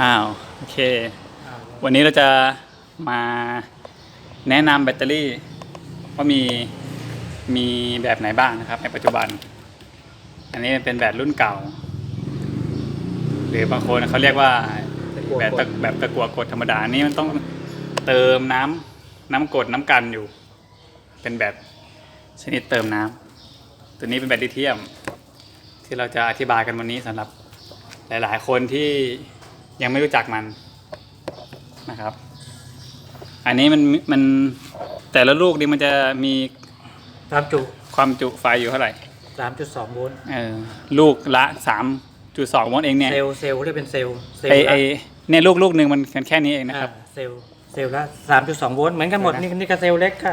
อ้าวโอเค วันนี้เราจะมาแนะนำแบตเตอรี่ ว่ามีมีแบบไหนบ้างนะครับ ในปัจจุบัน อันนี้เป็นแบบรุ่นเก่า หรือบางคนเขาเรียกว่าแบบตะแบบตะกั่วกดธรรมดาอันนี้มันต้องเติมน้ำน้ำกรดน้ำกันอยู่ เป็นแบบชนิดเติมน้ำตัวนี้เป็นแบตลิเทียม ที่เราจะอธิบายกันวันนี้สำหรับหลาย ๆ คนที่ ยังไม่รู้จักมันนะครับ อันนี้มันมันแต่ละลูกนี่มันจะมีตามจุความจุไฟอยู่เท่าไหร่3.2โวลต์เออลูกละสามจุดสองโวลต์เองเนี่ยเซลล์เซลล์เรียกเป็นเซลล์เซลไอล์ไอละเนี่ยลูกลูกหนึ่งมันแค่นี้เองนะคอ่ารับเซลล์เซลล์ละ3.2โวลต์เหมือนกันหมดเดี๋ยวนะนี่นี่ก็เซลล์เล็กก็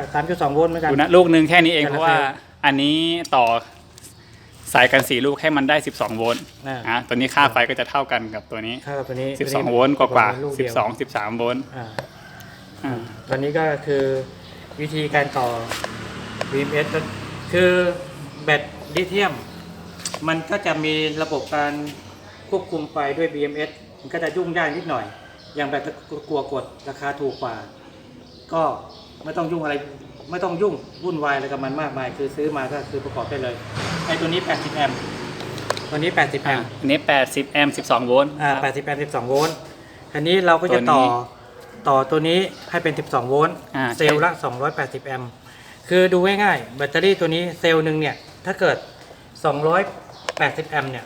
3.2โวลต์เหมือนกัน ดูนะลูกหนึ่งแค่นี้เองแต่ละเพราะว่าเซลล์ อันนี้ต่อ สายกันสี่ลูกให้มันได้ 12 โวลต์อ่า อะตัวนี้ค่าไฟก็จะเท่ากันกับตัวนี้เท่ากับตัวนี้12 โวลต์กว่ากว่าลูกเดียว12 13 โวลต์อ่าอ่าตัวนี้ก็คือวิธีการต่อ BMS ก็คือแบตลิเธียม มันก็จะมีระบบการควบคุมไฟด้วย BMS มันก็จะยุ่งยากนิดหน่อย อย่างแบตตะกัวกดราคาถูกกว่า ก็ไม่ต้องยุ่งอะไร ไม่ต้องยุ่งวุ่นวายอะไรกับมันมากมาย คือซื้อมาก็คือประกอบได้เลย ไอ้ตัวนี้ 80 แอมป์ตัวนี้ 80 แออะมป์อันนี้ 80 แอมป์ 12 โวลต์อ่า ครับ 80 แอมป์ 12 โวลต์ อันนี้เราก็จะตัวนี้ต่อ ต่อตัวนี้ให้เป็น 12 โวลต์ อ่าเซลล์ละ 280 แอมป์ คือดูง่ายๆ แบตเตอรี่ตัวนี้เซลล์หนึ่งเนี่ย ถ้าเกิด 280 แอมป์เนี่ย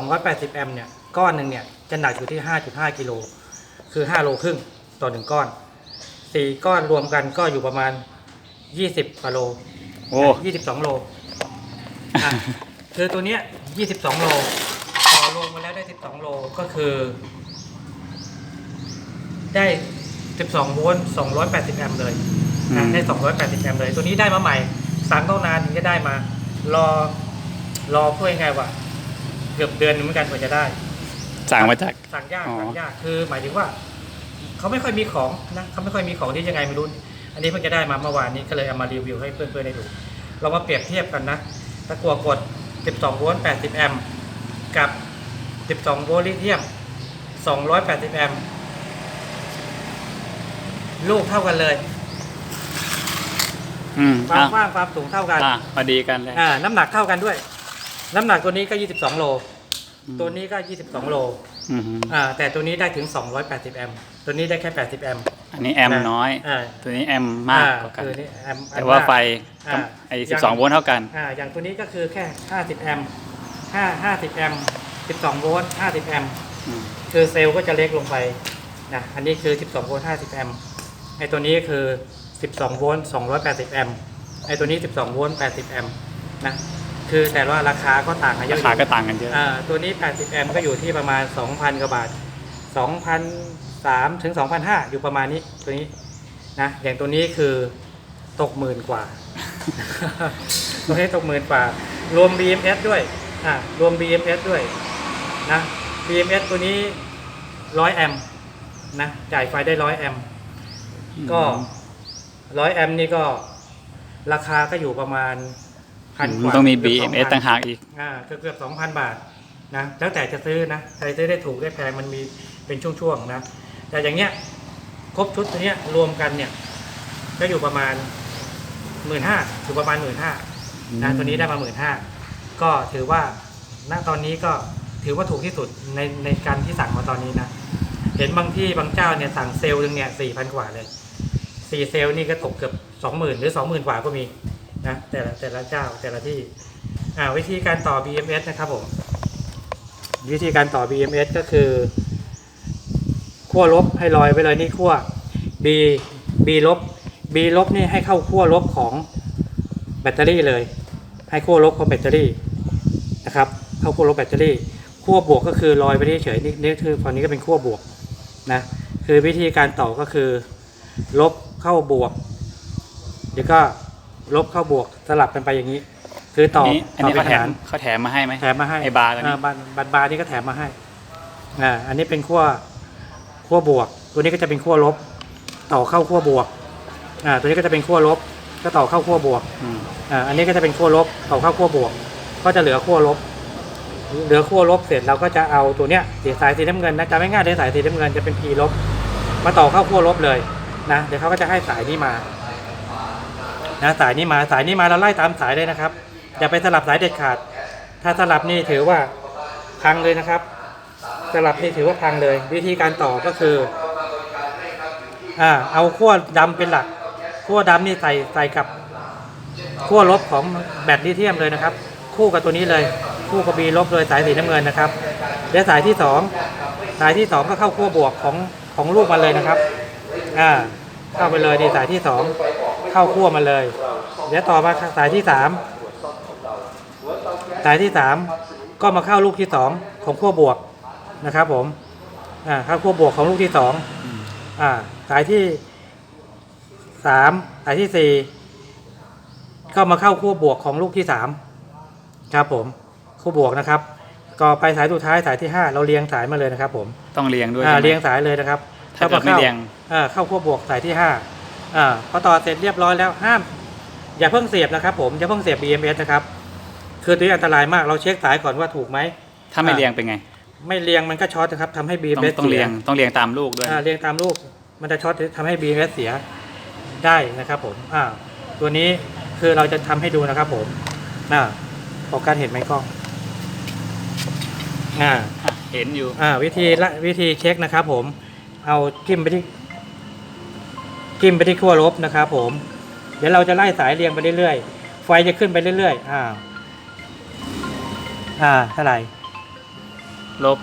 280 แอมป์เนี่ย ก้อนหนึ่งเนี่ย จะหนักอยู่ที่ 5.5 กิโล คือ 5 โลครึ่งต่อ 1 ก้อน 4 ก้อนรวมกันก็อยู่ประมาณ 20กว่าโล โอ้ 22 โล อะคือตัวเนี้ย22 โลต่อรวมมาแล้วได้ 12 โลก็คือ ได้ 12 โวลต์280 แอมป์เลยนะอืม ได้ 280 แอมป์เลย ตัวนี้ได้มาใหม่สั่งเท่านานถึงจะได้มา รอ รอพูดยังไงวะเกือบเดือนหนึงเหมือนกันกว่าจะได้ สั่งมาจาก สั่งยากอ๋อ สั่งยากคือหมายถึงว่าเขาไม่ค่อยมีของนะเขาไม่ค่อยมีของที่ยังไงไม่รู้ อันนี้เพิ่งจะได้มาเมื่อวานนี้ก็เลยเอามารีวิวให้เพื่อนๆได้ดู เรามาเปรียบเทียบกันนะตะกัวกด 12 โวลต์ 80 แอมป์ กับ 12 โวลต์ลิเธียม 280 แอมป์ ลูกเท่ากันเลย อืมความอะกว้างความสูงเท่ากัน อะพอดีกันเลยอ่า น้ำหนักเท่ากันด้วย น้ำหนักตัวนี้ก็ 22 โลอืมตัวนี้ก็ 22 โล อืมอ่า แต่ตัวนี้ได้ถึง 280 แอมป์ ตัวนี้ได้แค่ 80 แอมป์ อันนี้แอมป์น้อย อ่า ตัวนี้แอมป์มากกว่ากัน คือนี่แอมป์แต่ว่าไฟอ่า ไอ้12โวลต์เท่ากัน อ่าอย่างตัวนี้ก็คือแค่ 50 แอมป์5 50 แอมป์12 โวลต์ 50 แอมป์ อืมคือเซลล์ก็จะเล็กลงไปนะ อันนี้คือ 12 โวลต์ 50 แอมป์ ไอตัวนี้คือ 12 โวลต์ 280 แอมป์ ไอตัวนี้ 12 โวลต์ 80 แอมป์นะ คือแต่ว่าราคาก็ต่างกันเยราอะอคายู่ก็ต่างกันเยอะ อ่าตัวนี้ 80 แอมป์ก็อยู่ที่ประมาณ 2,000 กว่าบาท 2,003ถึง2,500 อยู่ประมาณนี้ตัวนี้นะอย่างตัวนี้คือตกหมื่นกว่า ตัวนี้ตกหมื่นกว่า รวม BMS ด้วยอ่ารวม BMS ด้วยนะ BMS ตัวนี้ 100 แอมป์นะจ่ายไฟได้ 100 แอมป์ก็ 100 แอมป์นี่ก็ราคาก็อยู่ประมาณพันกว่าต้องมีเกือบ BMS 2,000ต่างหากอีกอ่าเกือบเกือบสองพันบาทนะแล้วแต่จะซื้อนะใครซื้อได้ถูกได้แพงมันมีเป็นช่วงๆนะ แต่อย่างเงี้ยครบชุดตัวเนี้ยรวมกันเนี่ยก็อยู่ประมาณหมื่นห้าอยู่ประมาณหมื่นห้านะตัวนี้ได้มาหมื่นห้าก็ถือว่าณตอนนี้ก็ถือว่าถูกที่สุดในในการที่สั่งมาตอนนี้นะ เห็นบางที่บางเจ้าเนี่ยสั่งเซลล์หนึงเนี่ยสี่พันกว่าเลยสี่เซลล์นี่ก็ตกเกือบสองหมื่นหรือสองหมื่นกว่าก็มีนะแต่ละแต่ละเจ้าแต่ละที่อ่าวิธีการต่อ BMS นะครับผม วิธีการต่อ BMS ก็คือ ขั้วลบให้ลอยไว้เลยนี่ขั้ว B B ลบ B ลบนี่ให้เข้าขั้วลบของแบตเตอรี่เลย ให้ขั้วลบของแบตเตอรี่นะครับ เข้าขั้วลบแบตเตอรี่ขั้วบวกก็คือลอยไปเฉยๆนี่นี่คือตอนนี้ก็เป็นขั้วบวกนะคือวิธีการต่อก็คือ ลบเข้าบวกเดี๋ยวก็ลบเข้าบวกสลับกันไปอย่างนี้ คือต่อนี้อันต่อนี้เป็เขานแถหามรเขาแถมมาให้ไหมแถมมาให้ไอ้บาร์ตัวนี้บาร์บาร์บาร์นี้ก็แถมมาให้อ่าอันนี้เป็นขั้ว ขั้วบวก ตัวนี้ก็จะเป็นขั้วลบ ต่อเข้าขั้วบวกอ่าตัวนี้ก็จะเป็นขั้วลบ ก็ต่อเข้าขั้วบวกอืมอ่าอันนี้ก็จะเป็นขั้วลบต่อเข้าขั้วบวก ก็จะเหลือขั้วลบ เหลือขั้วลบเสร็จเราก็จะเอาตัวเนี้ยสีสายสีน้ำเงินนะจำไม่ง่ายเลยสายสีน้ำเงินจะเป็น P ลบ มาต่อเข้าขั้วลบเลยนะเดี๋ยวเขาก็จะให้สายนี้มานะสายนี้มาสายนี้มาเราไล่ตามสายเลยนะครับอย่าไปสลับสายเด็ดขาด ถ้าสลับนี่ถือว่าพังเลยนะครับ สลับนี่ถือว่าพังเลย วิธีการต่อก็คืออ่าเอาขั้วดำเป็นหลักขั้วดำนี่ใส่ใส่กับขั้วลบของแบตลิเธียมเลยนะครับ คู่กับตัวนี้เลย คู่กับบีลบเลยสายสีน้ำเงินนะครับ และสายที่สองสายที่สองก็เข้าขั้วบวกของของลูกมาเลยนะครับอ่าเข้าไปเลยดีสายที่สองเข้าขั้วมาเลยเดี๋ยวต่อมาสายที่สามสายที่สามก็มาเข้าลูกที่สองของขั้วบวก นะครับผมอ่าเข้าขั้วบวกของลูกที่สองอืมอ่า สายที่สามสายที่สี่ก็มาเข้าขั้วบวกของลูกที่สามครับผมขั้วบวกนะครับ ก็ไปสายสุดท้ายสายที่ห้าเราเรียงสายมาเลยนะครับ ผมต้องเรียงด้วยอ่าใช่ไหมเรียงสายเลยนะครับถ้าเกิดไม่เรียงอ่าเข้าขั้วบวกสายที่ห้าอ่าพอต่อเสร็จเรียบร้อยแล้วห้าม อย่าเพิ่งเสียบนะครับ ผมอย่าเพิ่งเสียบ BMS นะครับ คือตัวนี้อันตรายมากเราเช็คสายก่อนว่าถูกไหมถ้าไม่อ่าเรียงเป็นไง ไม่เรียงมันก็ช็อตนะครับทำให้ต้อง BMS ต้องเรียงสีต้องเรียงตามลูกด้วย อ่าเรียงตามลูก มันจะช็อตทำให้ BMS เสียได้นะครับผมอ่าตัวนี้คือเราจะทำให้ดูนะครับผมอ่าโฟกัสเห็นไหมกล้องอ่าอะเห็นอยู่ อ่าวิธีละวิธีเช็คนะครับผม เอาจิ้มไปที่จิ้มไปที่ขั้วลบนะครับผม เดี๋ยวเราจะไล่สายเรียงไปเรื่อยๆ ไฟจะขึ้นไปเรื่อยๆ อ่า อ่าเท่าไหร่ ลบ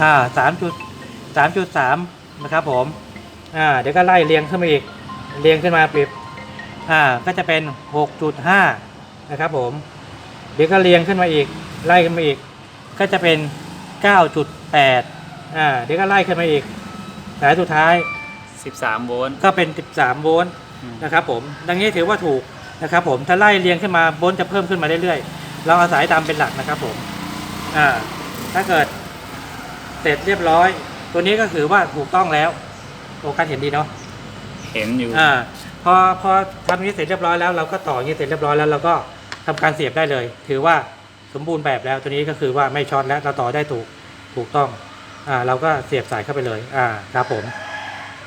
อ่าสามจุดสามจุดสามนะครับผม อ่า เดี๋ยวก็ไล่เรียงขึ้นมาอีก เรียงขึ้นมาปิบอ่า ก็จะเป็นหกจุดห้านะครับผม เดี๋ยวก็เรียงขึ้นมาอีก ไล่ขึ้นมาอีก ก็จะเป็นเก้าจุดแปดอ่า เดี๋ยวก็ไล่ขึ้นมาอีก สายสุดท้าย 13 โวลต์ ก็เป็น 13 โวลต์อืมนะครับผม ดังนี้ถือว่าถูก นะครับผมถ้าไล่เรียงขึ้นมาโวลต์จะเพิ่มขึ้นมาเรื่อยๆ เราเอาสายดำเป็นหลักนะครับผมอ่าถ้าเกิดเสร็จเรียบร้อย ตัวนี้ก็ถือว่าถูกต้องแล้วโอกัสเห็นดีเนาะเห็นอยู่อ่าพอพอทำนี้เสร็จเรียบร้อยแล้วเราก็ต่ออย่างนี้เสร็จเรียบร้อยแล้วเราก็ทำการเสียบได้เลย ถือว่าสมบูรณ์แบบแล้วตัวนี้ก็คือว่าไม่ช็อตแล้วเราต่อได้ถูกถูกต้องอ่าเราก็เสียบสายเข้าไปเลยอ่าครับผม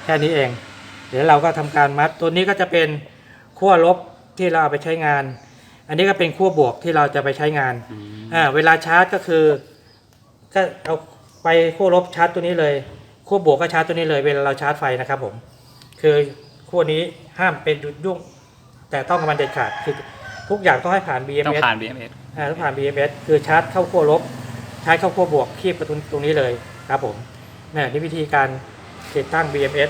แค่นี้เอง เดี๋ยวเราก็ทำการมัดตัวนี้ก็จะเป็นขั้วลบ ที่เราเอาไปใช้งาน อันนี้ก็เป็นขั้วบวกที่เราจะไปใช้งานอืมอ่าเวลาชาร์จก็คือก็เอาไปขั้วลบชาร์จตัวนี้เลยขั้วบวกก็ชาร์จตัวนี้เลยเวลาเราชาร์จไฟนะครับผม คือขั้วนี้ห้ามเป็นจุดยุ่ง แต่ต้องกับมันเด็ดขาดคือทุกอย่างต้องให้ผ่าน BMS ต้องผ่าน BMS อ่าต้องผ่าน BMS คือชาร์จเข้าขั้วลบชาร์จเข้าขั้วบวกคีบประตูตรงนี้เลยครับผมเนี่ยนี่วิธีการติดตั้ง BMS